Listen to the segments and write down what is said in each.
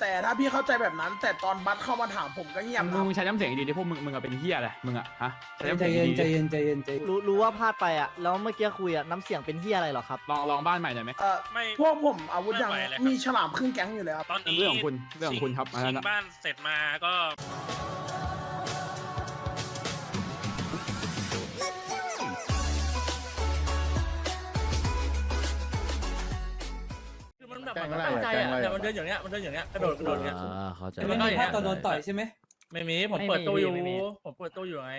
แต่ถ้าพี่เข้าใจแบบนั้น แต่ตอนบัสเข้ามาถามผมก็เงียบมึนะงมึงใช้น้ำเสียงดีๆที่พวกมึงมึงอะเป็นเฮียอะไรมึงอะฮะใช้น้ำใจเสียงเย็นดีใจเย็นใจเย็นใจเย็นรู้รู้ว่าพลาดไปอะ แล้วเมื่อกี้คุยอะ น้ำเสียงเป็นเฮียอะไรเหรอครับๆลองลองบ้านใหม่หน่อยไหม เออไม่ พวกผมอาวุธยังไม่ไหวเลยครับ มีฉลามครึ่งแก๊งอยู่เลยครับ ตอนนี้เรื่องของคุณเรื่องของคุณครับอันนั้นชิอะงบ้านเสร็จมาก็ คือมันแบบมันตั้งใจอะแต่มันเดินอย่างเงี้ยมันเดินอย่างเงี้ยกระโดดกระโดดอย่างเงี้ยเข้าใจแล้วก็อย่างเงี้ยตอนโดนต่อยใช่ไหมไม่มีผมเปิดตู้อยู่ผมเปิดตู้อยู่ไง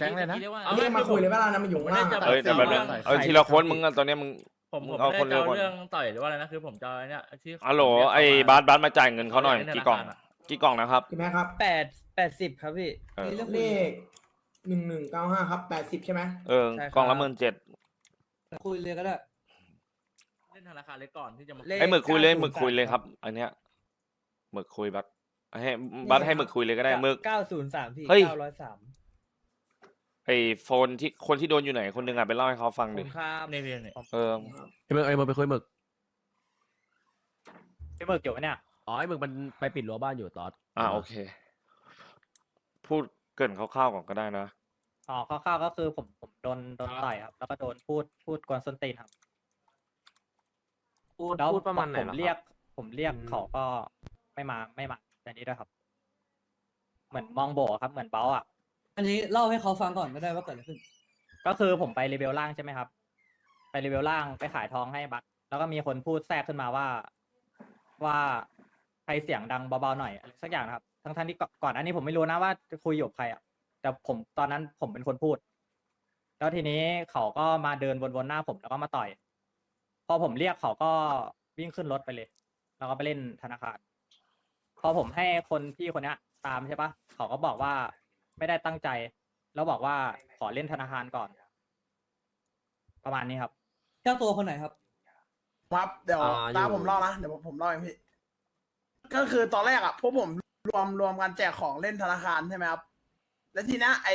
แก๊งเลยนะ เอาเรื่องมาคุยเลยเวลานะมันอยู่ข้างล่างเอ้ยแต่แบบเรื่องเออทีละคนมึงอะตอนเนี้ยมึง ผมมึผมงเอาไม่คนได้เร็วจะก่อน เรื่องต่อยหรือว่าอะไรนะคือผมจะเนี่ยที่ฮัลโหลไอ้บาสบาสมาจ่ายเงินเขาหน่อยกี่กล่องกี่กล่องนะครับพี่แม่ครับแปดแปดสิบครับพี่ เออเลขหนึ่งหนึ่งเก้าห้าครับแปดสิบใช่ไหมเออใช่ครับกล่องละหมื่นเจ็ดคุยเลยก็ได้เล่ นธนาคารเล็กก่อนที่จะมาเลขไอ้หมึกคุยเลย903หมึกคุยเลยครับ อันเนี้ยหมึกคุยบัสให้บัสให้หมึกคุยเลยก็ได้หมึกเก้าศูนย์สามพี่เฮ้ยเก้าร้อยสามไอ้โฟนที่คนที่โดนอยู่ไหนคนหนึงอะไปเล่าให้เขาฟังขอบดิคุณครับในเรียนเนี่ยเออไอ้มึงไอ้มึงไปคุยหมึกพี่เบิร์กเกี่ยวไหมเนี่ยอ๋อไอ้มึงมันไปปิดรั้วบ้านอยู่ตอดอ่าโอเค พูดเกรินคร่าวๆก่อนก็ได้นะอ๋อคร่าวๆก็คือผมผมโดนโดนต่อยครับ แล้วก็โดนพูดพูดกวนส้นตีนครับ พูดแล้วพูดประมาณไหนผมหรอเรียคกบผมเรียกอืม เขาก็ไม่มาไม่มาแต่นี้ด้วยครับ เหมือนมองโบครับ เหมือนเบ้าอะ อันนี้เล่าให้เขาฟังก่อนก็ได้ว่าเกิดอะไรขึ้น ก็คือผมไปรีเวลล่างใช่ไหมครับ ไปรีเวลล่างไปขายทองให้บัตรแล้วก็มีคนพูดแทรกขึ้นมาว่าว่าใครเสียงดังเบาๆหน่อยอะไรสักอย่างนะครับ ทั้งท่านที่ก่อนก่อนอันนี้ผมไม่รู้นะว่าจะคุยอยู่กับใครอะ แต่ผมตอนนั้นผมเป็นคนพูด แล้วทีนี้เขาก็มาเดินวนๆหน้าผมแล้วก็มาต่อย พอผมเรียกเขาก็วิ่งขึ้นรถไปเลย แล้วก็ไปเล่นธนาคาร พอผมให้คนพี่คนเนี้ย ตามใช่ปะเขาก็บอกว่าไม่ได้ตั้งใจ แล้วบอกว่าขอเล่นธนาคารก่อน ประมาณนี้ครับ เจ้าตัวคนไหนครับ ครับเดี๋ยวอ่าตามอยู่ ผมเล่านะเดี๋ยวผมเล่าเองพี่ ก็คือตอนแรกอะพวกผมรวมรวมกันแจกของเล่นธนาคารใช่ไหมครับ แล้วทีเนี้ยไอ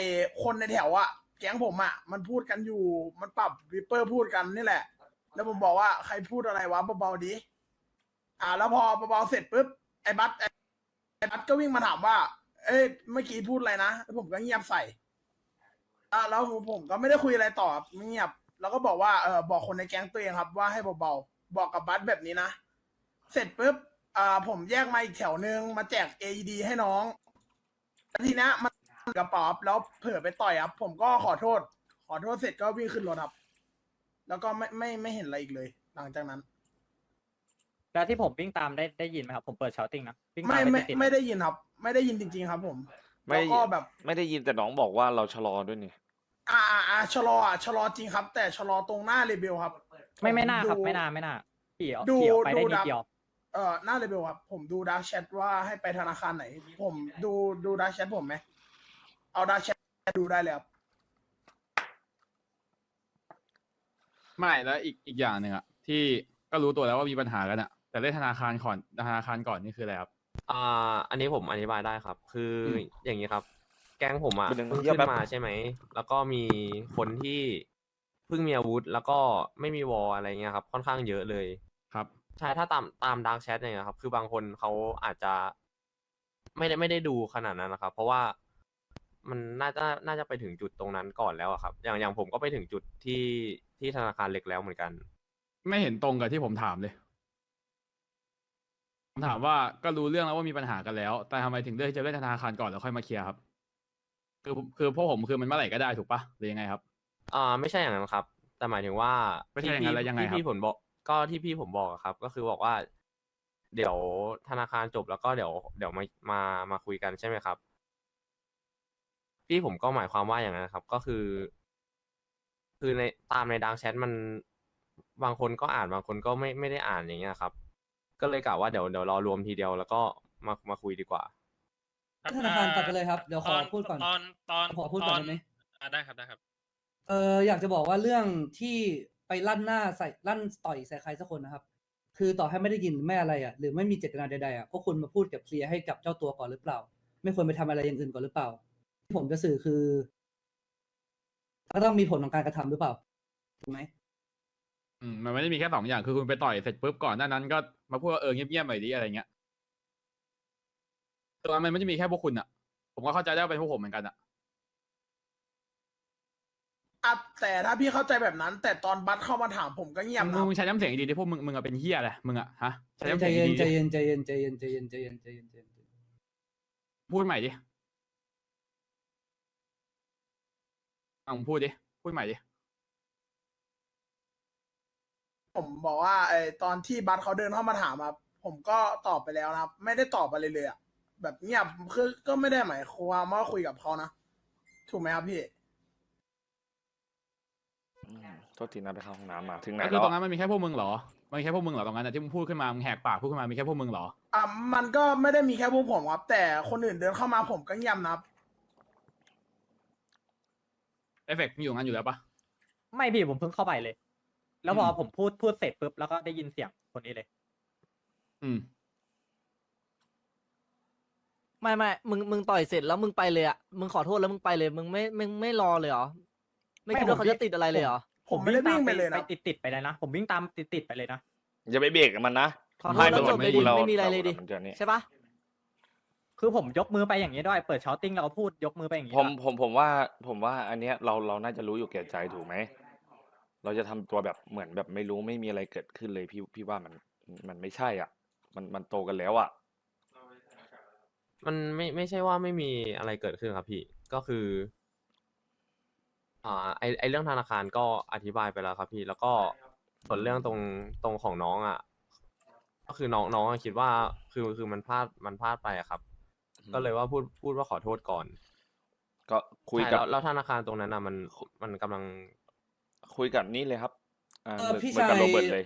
คนในแถวอะแก๊งผมอะมันพูดกันอยู่มันปรับวิปเปอร์พูดกันนี่แหละ แล้วผมบอกว่าใครพูดอะไรวะเบาๆดิอ่า แล้วพอเบาๆเสร็จปุ๊บไอ้บัสไอ้ไอ้บัสก็วิ่งมาถามว่า เอ้ยเมื่อกี้พูดอะไรนะแล้วผมก็เงียบใส่อ่าแล้วผมก็ไม่ได้คุยอะไรต่อเงียบ แล้วก็บอกว่าเออบอกคนในแก๊งตัวเองครับ ว่าให้เบาๆบอกกับบัสแบบนี้นะเสร็จปุ๊บอ่าผมแยกมาอีกแถวนึงมาแจก AED ให้น้องแล้วทีนี้มันกระป๋าครับแล้วเผลอไปต่อยครับผมก็ขอโทษ ขอโทษเสร็จก็วิ่งขึ้นรถครับ แล้วก็ไม่ไม่ไม่เห็นอะไรอีกเลย หลังจากนั้น แล้วที่ผมวิ่งตามได้ได้ยินไหมครับ ผมเปิดเชาติ้งนะวิ่งตาไม่มไม่ติดๆไม่ได้ยินครับ ไม่ได้ยินจริง ๆ ครับ ผมไม่แล้วก็แบบไม่ได้ยินแต่น้องบอกว่าเราชะลอด้วยนี่ อ่าอ่าอ่าชะลออะชะลอจริงครับ แต่ชะลอตรงหน้าเรเบลครับไม่ไม่น่าครับดู ไม่น่าไม่น่าขี่ออกดูขี่ออกไปได้ดูนิดดับเดียว เอ่อหน้าเรเบลครับผมดูดาร์กแชทว่าให้ไปธนาคารไหน ผมดูดูดาร์กแชทผมไหมเอาดาร์กแชทดูได้เลยครับ ไม่แล้วอีกอีกอย่างหนึ่งอะที่ก็รู้ตัวแล้วว่ามีปัญหากันอะแต่เล่นธนาคารก่อนธนาคารก่อนนี่คืออะไรครับ อ่า อันนี้ผมอธิบายได้ครับ คืออมอย่างนี้ครับ แก๊งผมอะเป็นหนึ่งเพิ่งเยี่ยมขึ้นแป๊บมาใช่ไหม แล้วก็มีคนที่เพิ่งมีอาวุธ แล้วก็ไม่มีวอลอะไรเงี้ยครับ ค่อนข้างเยอะเลยครับใช่ถ้าตามตามดาร์กแชทเนี่ยครับ คือบางคนเขาอาจจะ ไม่ได้ไม่ได้ดูขนาดนั้นนะครับ เพราะว่า มันน่าจะน่าจะไปถึงจุดตรงนั้นก่อนแล้วอะครับ อย่างอย่างผมก็ไปถึงจุดที่ที่ธนาคารเหล็กแล้วเหมือนกัน ไม่เห็นตรงกับที่ผมถามเลย ผมถามว่าก็รู้เรื่องแล้วว่ามีปัญหากันแล้ว แต่ทำไมถึงเลือกที่จะเล่นธนาคารก่อนแล้วค่อยมาเคลียร์ครับ คือคือพวกผมคือมันเมื่อไหร่ก็ได้ถูกปะหรือยังไงครับ อ่าไม่ใช่อย่างนั้นครับ แต่หมายถึงว่าไม่ใช่อย่างนั้นแล้วยังไงที่ครับพี่ผลบอกก็ที่พี่ผมบอกอะครับ ก็คือบอกว่า เดี๋ยวธนาคารจบแล้วก็เดี๋ยวเดี๋ยวมามามาคุยกันใช่ไหมครับ พี่ผมก็หมายความว่าอย่างนั้นนะครับ ก็คือ คือในตามในดังแชทมันบางคนก็อ่านบางคนก็ไม่ไม่ได้อ่านอย่างเงี้ยครับ ก็เลยกล่าวว่าเดี๋ยวเดี๋ยวรอรวมทีเดียวแล้วก็มามาคุยดีกว่าธนาคารตัดไปเลยครับเดี๋ยวขอพูดก่อนตอนตอนขอพูดก่อนตได้ไหมอะได้ครับได้ครับ เอออยากจะบอกว่าเรื่องที่ไปลั่นหน้าใส่ลั่นต่อยใส่ใครสักคนนะครับ คือต่อให้ไม่ได้ยินหรือไม่อะไรอะหรือไม่มีเจตนาใดๆอะก็ควรมาพูดกับเคลียร์ให้กับเจ้าตัวก่อนหรือเปล่า ไม่ควรไปทำอะไรอย่างอื่นก่อนหรือเปล่าที่ ผมจะสื่อคือก็ต้องมีผลของการกระทำหรือเปล่าถูกไหมอืมมันไม่ได้มีแค่สองอย่างคือคุณไปต่อยเสร็จปุ๊บก่อนหน้านั้นก็มาพูดว่าเออเงียบๆหน่อยดิอะไรเงี้ยตัวมันไม่ได้มีแค่พวกคุณอะผมก็เข้าใจได้ว่าเป็นพวกผมเหมือนกันอะอะแต่ถ้าพี่เข้าใจแบบนั้น แต่ตอนบัสเข้ามาถามผมก็เงียบมึนะงครับมึงใช้น้ำเสียงดีๆดิพวกมึงมึงอะเป็นเฮียอะไรมึงอะฮะใช้น้ำใจเสียงเย็นดีๆใจดิเย็นใจเย็นใจเย็นใจเย็นใจเย็นใจเย็นใจเย็นใจเย็นพูดใหม่ดิ อะมึงพูดดิ พูดใหม่ดิ ผมบอกว่าไอ้ตอนที่บัสเขาเดินเข้ามาถามครับผมก็ตอบไปแล้วนะครับ ไม่ได้ตอบอะไรเลยอะแบบเงียบคือก็ไม่ได้หมายความว่าคุยกับเขานะถูกไหมครับพี่อืมโทษทีนะไปเข้าห้องน้ำมาถึงไหนก็คือแล้วตรงนั้นมันมีแค่พวกมึงเหรอ มันมีแค่พวกมึงเหรอตรงนั้นอะที่มึงพูดขึ้นมามึงแหกปากพูดขึ้นมามีแค่พวกมึงเหรอ อะมันก็ไม่ได้มีแค่พวกผมครับ แต่คนอื่นเดินเข้ามาผมก็เงียบนะครับ เอฟเฟกต์มึงอยู่งั้นอยู่แล้วปะไม่พี่ผมเพิ่งเข้าไปเลย แล้วพออมผมพูดพูดเสร็จปุ๊บแล้วก็ได้ยินเสียงคนนี้เลย อืม ไม่ไม่มึงมึงต่อยเสร็จแล้วมึงไปเลยอะมึงขอโทษแล้วมึงไปเลย มึงไม่มึงไม่รอเลยเหรอไม่ไม่คิดว่าผมเขาจะติดอะไรเลยเหรอผมไม่ได้วิ่งไปเลยนะไปติดติดๆไปเลยนะผมวิ่งตามติดติดๆไปเลยนะอย่าไปเบรกกับมันนะขอโทษแล้วจบเลยดิเราไม่มีอะไรเลยดิมันจะนี่ใช่ปะ คือผมยกมือไปอย่างนี้ด้วยเปิดช้อตติ้งแล้วก็พูดยกมือไปอย่างนี้ผมด้วยผมผมว่าผมว่าอันเนี้ยเราเราน่าจะรู้อยู่แก่ใจถูกไหม เราจะทำตัวแบบเหมือนแบบไม่รู้ไม่มีอะไรเกิดขึ้นเลยพี่พี่ว่ามันมันไม่ใช่อะ มันมันโตกันแล้วอะ มันไม่ไม่ใช่ว่าไม่มีอะไรเกิดขึ้นครับพี่ ก็คือ อ่าไอไอเรื่องธนาคารก็อธิบายไปแล้วครับพี่ แล้วก็ส่วนเรื่องตรงตรงของน้องอะ ก็คือน้องน้องอะคิดว่าคือคือมันพลาดมันพลาดไปอะครับอืม ก็เลยว่าพูดพูดว่าขอโทษก่อนก็คุยใช่กับแล้วแล้วธนาคารตรงนั้นอะมันมันกำลัง คุยกับนี่เลยครับอ่าเอเหอมือนพี่เหมือนชายกับโรเบิร์ตเลย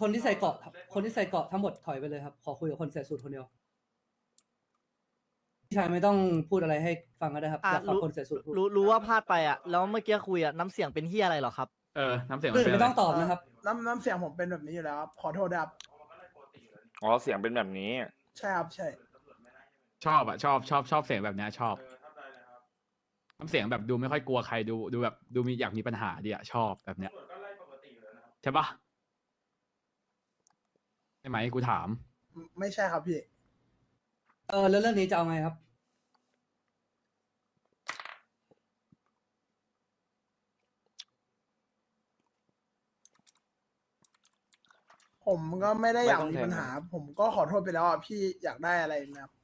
คนที่ใส่เกราะคนที่ใส่เกราะทั้งหมดถอยไปเลยครับ ขอคุยกับคนใส่สูทคนเดียวพี่ชายไม่ต้องพูดอะไรให้ฟังก็ได้ครับอะอยากฟังรู้คนใส่สูทพูดรู้รู้ว่าพลาดไปอะ แล้วเมื่อกี้คุยอะน้ำเสียงเป็นเฮียอะไรเหรอครับ เออ น้ำเสียงคนมันอื่นเป็นไม่อะไรต้องตอบนะครับ น้ำน้ำเสียงผมเป็นแบบนี้อยู่แล้วครับขอโทษนะครับอ๋อเสียงเป็นแบบนี้ ใช่ครับใช่ ชอบอะชอบชอบชอบเสียงแบบเนี้ยชอบน้ำเสียงแบบดูไม่ค่อยกลัวใครดูดูแบบดูมีอยากมีปัญหาดีอะชอบแบบเนี้ยใช่ปะใช่ไหมกูถาม ไม่ใช่ครับพี่ เออแล้วเรื่องนี้จะเอาไงครับ ผมก็ไม่ได้อยากไม่ต้องมีแทงปัญหา ผมก็ขอโทษไปแล้วอะพี่อยากได้อะไรไหมครับ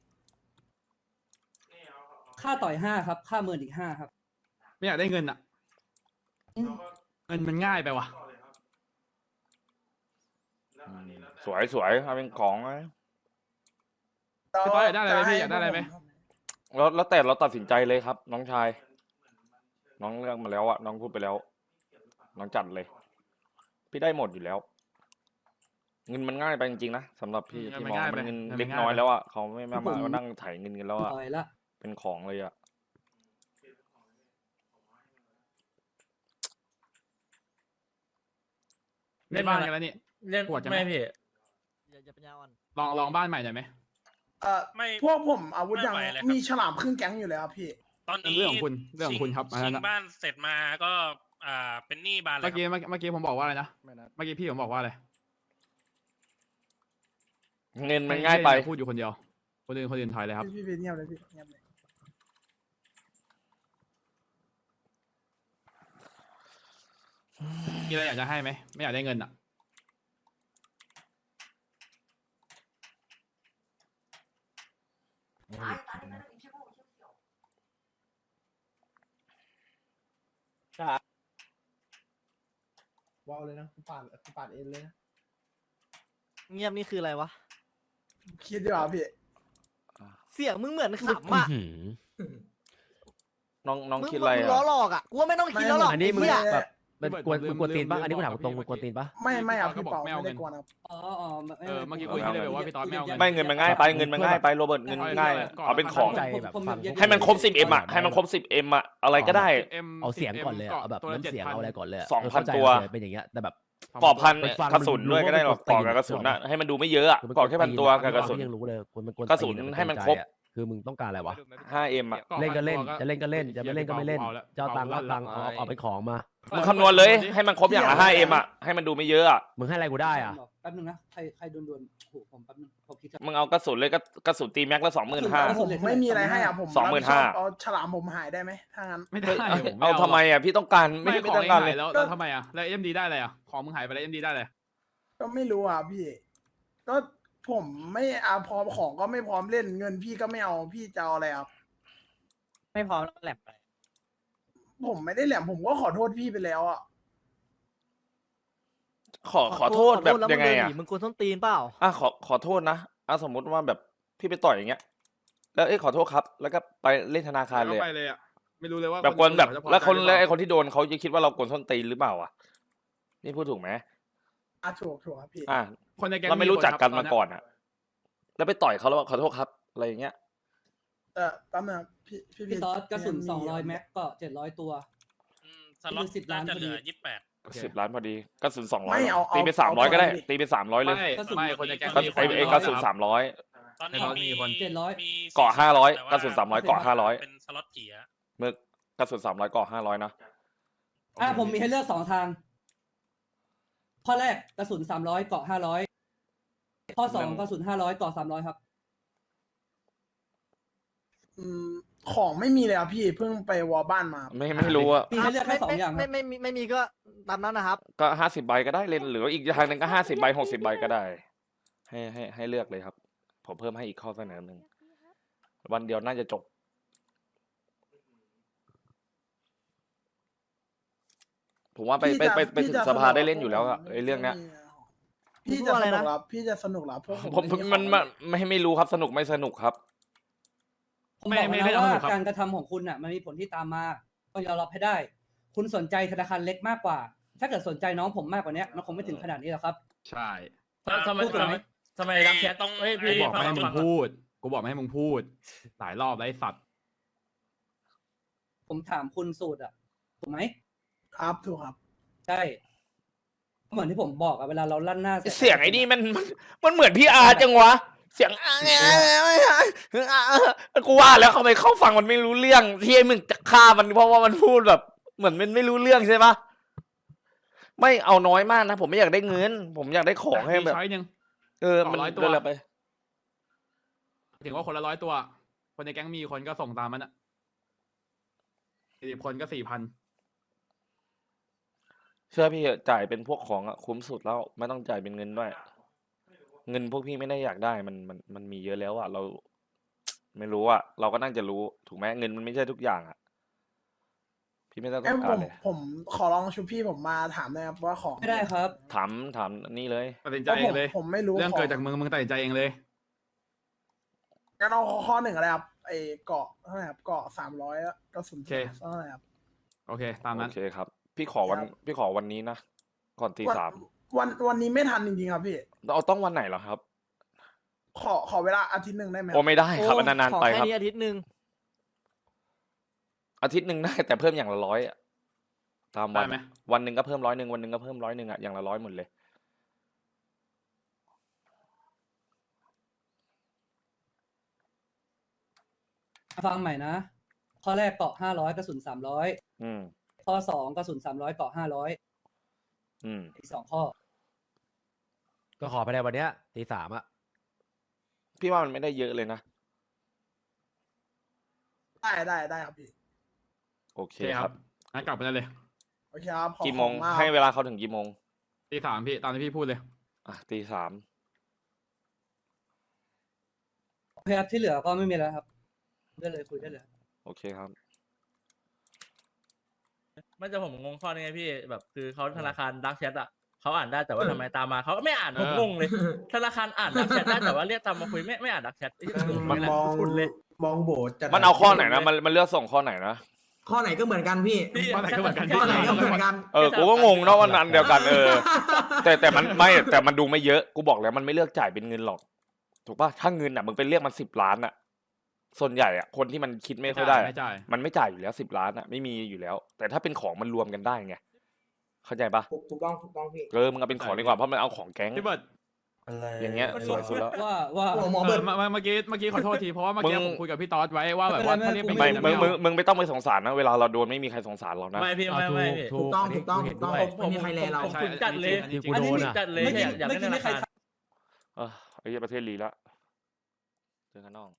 ค่าต่อยห้าครับ ค่าเมินอีกห้าครับ ไม่อยากได้เงินอะอืมเงินมันง่ายไปว่ะอืมสวยสวยเอาเป็นของนะพี่ต้อยอยากได้อะไรไหมพี่อยากได้อะไรไหม แล้วแล้วแต่เราตัดสินใจเลยครับ น้องชาย น้องเลือกมาแล้วอะน้องพูดไปแล้ว น้องจัดเลย พี่ได้หมดอยู่แล้ว เงินมันง่ายไปจริงๆนะสำหรับพี่เงินพี่มันมองง่ายมันไปเงินเงินมันเล็กง่ายน้อยไป แล้วอะเขาไม่มาผมมานั่งไถ่ายเงินกันแล้วอะ ต่อยละ เป็นของเลยอะได้บ้านกันแล้วนี่ เล่นปวดจังไหม ไม่พี่อย่าอย่าปัญญาอ่อนลองลองบ้านใหม่หน่อยไหม เอ่อไม่ พวกผมอาวุธยังไม่ไหวเลยครับ มีฉลามครึ่งแก๊งอยู่เลยครับพี่ ตอนนี้เรื่องของคุณเรื่องของคุณครับอันชินั้นงอะ บ้านเสร็จมาก็อ่าเป็นหนี้บานเลยเมื่อคกี้รับเมื่อเมื่อกี้ผมบอกว่าอะไรนะเมื่อกี้พี่ผมบอกว่าอะไรเงินมันง่ายไปม่พูดอยู่คนเดียว คนอื่นคนอื่นถอยเลยครับ พี่พี่เงียบเลยพี่เงียบเลย มีอะไรอยากจะให้ไหม ไม่อยากได้เงินอะ ว้าวเลยนะปาดปาดเองเลยนะเงียบนี่คืออะไรวะ คิดดีกว่าพี่เสียงมึงเหมือนขำอะน้องน้องมึงคิดอะไรมึงล้ออะหลอกอะกูว่าไม่ต้องคิดแล้วหรอกอันนี้มึงเหี้ยแบบ มันกวนมึงกวนตีนปะอันนี้กูถามตรงๆมึงกวนตีนปะไม่ไม่ครับก็พี่บอกเปาไม่เอาไม่ได้เงินกวนครับอ๋ออ๋อไม่เออเมื่อกี้ไคุยที่เลยว่าพี่ตอนไม่เอาเงินไม่เงินมันง่ายไปเงินมันง่ายไปโรเบิร์ตเงินง่ายเอาเป็นของใจแบบฟังให้มันครบสิบเอ็มอะให้มันครบสิบเอ็มอะอะไรก็ได้ M เอาเสียงก่อนเลยอะ 10M เอาแบบตัวละน้ำเสียง7,000เอาอะไรก่อนเลยะสองพันเข้าใจตัวเสียงเป็นอย่างเงี้ยแต่แบบปอกพันไปฟังกระสุนด้วยก็ได้หรอกรู้ปอกว่ากับกระสุนอะมันให้มันดูไม่เยอะอะปอกแค่พันตัวกับกระสุนยังรู้เลยคนมันกวนกระสุนตีอให้มันเป็ครบใจอะคือมึงต้องการอะไรวะห้าเอ็มอะกาะเล่นก็เล่นพัตัวจะเล่นก็เล่น จะไม่เล่นก็ไม่เล่นอาแล้วเจ้าตังค์ก็อตังค์เอาเอาเป็นของมา มึงคำนวณเลย ให้มันครบอย่างละห้าเอ็มอะให้มันดูไม่เยอะอะมึงให้อะไรกูได้อะ แป๊บนึงนะใครใครโดนโดนๆโอ้โหผมแป๊บนึงผมคิดก่อนมึงเอากระสุนเลยก็กระสุนตีแม็กละสองหมื่นห้ากระสุผมไม่มีอะไรให้อะผมสองหมื่นห้า รับผิดชอบเอาฉลามผมหายได้ไหมถ้างั้น ไม่ได้เฮ้ยผมเอาหรกทำไมอะพี่ต้องการไม่ไม่ไม่ของต้องเองการหาเลยยแล้วแล้วทำไมอะแล้วเอ็มดีได้อะไรอะของมึงหายไปแล้วเอ็มดีได้เลยก็ไม่รู้อะพี่ ก็ผมไม่อาพร้อมของก็ไม่พร้อมเล่นเงินพี่ก็ไม่เอาพี่จะเอาอะไรครับไม่พร้อมแล้วแหลมไป ผมไม่ได้แหลมผมก็ขอโทษพี่ไปแล้วอะขอขอโทษแบบแล้วยังไงมึเดินอะหนีมึงกวนส้นตีนเปล่าอะขอขอโทษนะอะสมมติว่าแบบพี่ไปต่อยอย่างเงี้ย แล้วเอ้ยขอโทษครับ แล้วก็ไปเล่นธนาคารเลยก็ไปอะเลยอะไม่รู้เลยว่าแบบกวนแบบเขาจะพอแล้วคนใจหรือแล้วเปไอ้ล่าคนที่โดนเขาจะคิดว่าเรากวนส้นตีนหรือเปล่าอะนี่พูดถูกไหมอะถูกถูกครับพี่อะคนในแก๊งเราไม่รู้จักกันคมาบก่อนอะ แล้วไปต่อยเขาแล้วบอกขอโทษครับอะไรอย่างเงี้ย เออแป๊บนึงครับพี่พี่พี่ตอสกระสุนมีสองร้อยแม็กก็เจ็ดร้อยตัว อืมสล็อตคือ10ล้าน่านจะพอเหดีลือยี่สิบแปด โอเค สิบล้านพอดีกระสุนสองร้อยไม่เอาเอาตีไปสามร้อยเอาก็ได้ เอาดิตีไปสามร้อยเลยไม่กระสุน ไม่คนในแก๊งก็มีไอ้ไอ้คกระนสุนเหอสามร้อย ตอนนี้ในรถมีมีคน เจ็ดร้อย มีเกาะสี่ห้าร้อยแต่ว่กระสุนสามร้อยเกาะห้าร้อยเป็นสล็อตผีอะมึกกระสุนสามร้อยก่อห้าร้อยนะอะผมมีให้เลือกสองทาง ข้อแรกกระสุนสามร้อยเกาะห้าร้อยข้อสองกระสุนห้าร้อยเกาะสามร้อยครับ อืมของไม่มีเลยอะพี่เพิ่งไปวอลบ้านมา ไม่ไม่รู้อะมีให้เลือกแค่สองอย่างคไม่รับไม่ไม่ไม่มีก็ตามนั้นนะครับ ก็ห้าสิบใบก็ได้เล่นหรือว่าอีกทางหนึ่งก็ห้าสิบใบหกสิบใบก็ได้ ให้ให้ให้เลือกเลยครับ ผมเพิ่มให้อีกข้อเสนอหนึ่งวันเดียวน่าจะจบ ผมว่าไปไปไปไปพี่ถึจะงสภาสนุกได้เล่นอยู่แล้วอะไอ้เรื่องเนี้ยพี่พูดจะว่าสอะไรนุนะกเหรอพี่จะสนุกเหรอพวกผมไของมันเล่มันไม่ไม่รู้ครับสนุกไม่สนุกครับ ผมไม่บอกไม่แล้วไม่เอาว่าหนูครับการกระทำของคุณอะ มันมีผลที่ตามมาต้องยอมรับให้ได้ คุณสนใจธนาคารเล็กมากกว่า ถ้าเกิดสนใจน้องผมมากกว่านี้มันคงไม่ถึงขนาดนี้หรอกครับ ใช่ ทำไมพูดถูกทำไหไมม ทำไมรักแชทต้องเฮ้ยกูพี่บอกไม่ให้มึงฟังพูด กูบอกไม่ให้มึงพูด หลายรอบแล้วไอ้สัตว์ ผมถามคุณสูตรอะถูกไหมครับถูกครับ ใช่เหมือนที่ผมบอกอะเวลาเราลั่นหน้าสร็จเสียงไอ้นี่มันมันมันเหมือนพี่อาร์จังวะ เสียงอากูว่าแล้วทำไมเข้าฟังมันไม่รู้เรื่องที่ไอ้มึงจะฆ่ามันเพราะว่ามันพูดแบบ เหมือนมันไม่รู้เรื่องใช่ปะไม่เอาน้อยมากนะ ผมไม่อยากได้เงิน ผมอยากได้ของให้แบบมีช้อยหนึ่ง เออขอมันร้อยตัว เดินละไป ถึงว่าคนละร้อยตัว คนในแก๊งมีคนก็ส่งตามมันอะสี่สิบคนก็สี่พันเชื่อพี่เถอะจ่ายเป็นพวกของอะคุ้มสุดแล้ว ไม่ต้องจ่ายเป็นเงินด้วย เงินพวกพี่ไม่ได้อยากได้มันมันมันมีเยอะแล้วอะเรา ไม่รู้อะเราก็น่าจะรู้ถูกไหมเงินมันไม่ใช่ทุกอย่างอะพี่ไม่ต้องเอ้ต้ยองผการมเลย ผมขอลองชุบพี่ผมมาถามหนะครับว่าของไม่ได้ครับ ถามถามนี่เลย ตัดสินเพใจราะเอผมงเลย ผมไม่รู้เรื่องขเกิดจากมึงมึงตัดสินใจเองเลย งั้นเอาข้อหนึ่งอะไรครับไอ้เกาะเท่าไหร่ครับเกาะสามร้อยกระสุนโอเค เท่าไหร่ครับ โอเค ตามนั้น โอเคครับ พี่ขอวัน ครับ พี่ขอวันนี้นะ ก่อนตีวันสาม วันวันนี้ไม่ทันจริงๆครับพี่ เอาต้องวันไหนเหรอครับ ขอขอเวลาอาทิตย์หนึ่งได้ไหมคโอ้รับไม่ได้ครับโอ้อันนานขอๆไปแค่ครับ นี้อาทิตย์หนึ่งอาทิตย์หนึ่งได้ แต่เพิ่มอย่างละร้อยอะตามวันได้ไหม วันหนึ่งก็เพิ่มร้อยหนึ่งวันหนึ่งก็เพิ่มร้อยหนึ่งอะอย่างละร้อยหมดเลย ฟังใหม่นะ ข้อแรกเกาะห้าร้อยกระสุนสามร้อยอืม ข้อสองกระสุนสามร้อยเกาะห้าร้อยอืม อีกสองข้อ ก็ขอภายในวันเนี้ยตีสามอะพี่ว่ามันไม่ได้เยอะเลยนะ ได้ได้ได้ครับพี่โอเคโอเคคครัรับบงั้นกลับไปนั่นเลยโอเคครับขอกี่โมงขอบคุณากให้เวลาเขาถึงกี่โมงตีสามพี่ตามที่พี่พูดเลย อะตีสามโอเคครับที่เหลือก็ไม่มีแล้วครับได้เลยคุยได้เลย โอเคครับ ไม่จะผมงงข้อนี้ไงพี่แบบคือเขาธนาคารดักแชทอะ เขาอ่านได้แต่ว่าทำไมตามมาเขาไม่อ่านผมเอองงเลย ธนาคารอ่านดักแชทได้แต่ว่าเรียกตามมาคุยไม่ไม่อ่านดักแชทไอ้เหี้ยมันนี่แหละมองคุณเลยมองโบสจะมันเอาข้อไหนนะมันมันเลือกส่งข้อไหนนะข้อไหนก็เหมือนกันพี่พี่ข้อไหนก็เหมือนกันข้อไหนก็เหมือนกันเออกูก็งงนะว่านันเดียวกันเออ แต่แต่มันไม่แต่มันดูไม่เยอะกูบอกแล้วมันไม่เลือกจ่ายเป็นเงินหรอก ถูกป่ะถ้าเงินอะมึงไปเรียกมันสิบล้านอะ ส่วนใหญ่อะคนที่มันคิดไม่ค่อยได้อะไม่จ่ายมันไม่จ่ายอยู่แล้วสิบล้านอะไม่มีอยู่แล้ว แต่ถ้าเป็นของมันรวมกันได้ไง เข้าใจป่ะถูกถูกต้องถูกต้องพี่เออมึงเอาเป็นของดีกว่าเพราะมันเอาของแก๊ง พี่เบิร์ดอย่างเงี้ยสูงสุดแล้ว ว่าว่าโอ้หมอเอเบิอร์ดเมื่อเมื่อกี้เมื่อกี้ขอโทษทีเพราะว่าเมื่อกี้มึง ผมคุยกับพี่ตอสไว้ว่าแบบว่าไม่ถ้าเป็นเรียกไรเป็นไม่เงินมึงอะมึงไเอามึงไม่ต้องไปสงสารนะเวลาเราโดนไม่มีใครสงสารเรานะ ไม่พี่เอาไม่ถูไม่กพี่ ถูกต้องนนี้ถูกต้องเห็นถูกต้องด้วยไม่มีใครแลเรา ผมฉุนจัดเลยที่กูอันโดนี้นอะ จัดเลยไม่อกินยากอยากไม่เล่นกินธไม่นาใครคารเออไอ้เหี้ยประเทศลีละเจอกันน้อง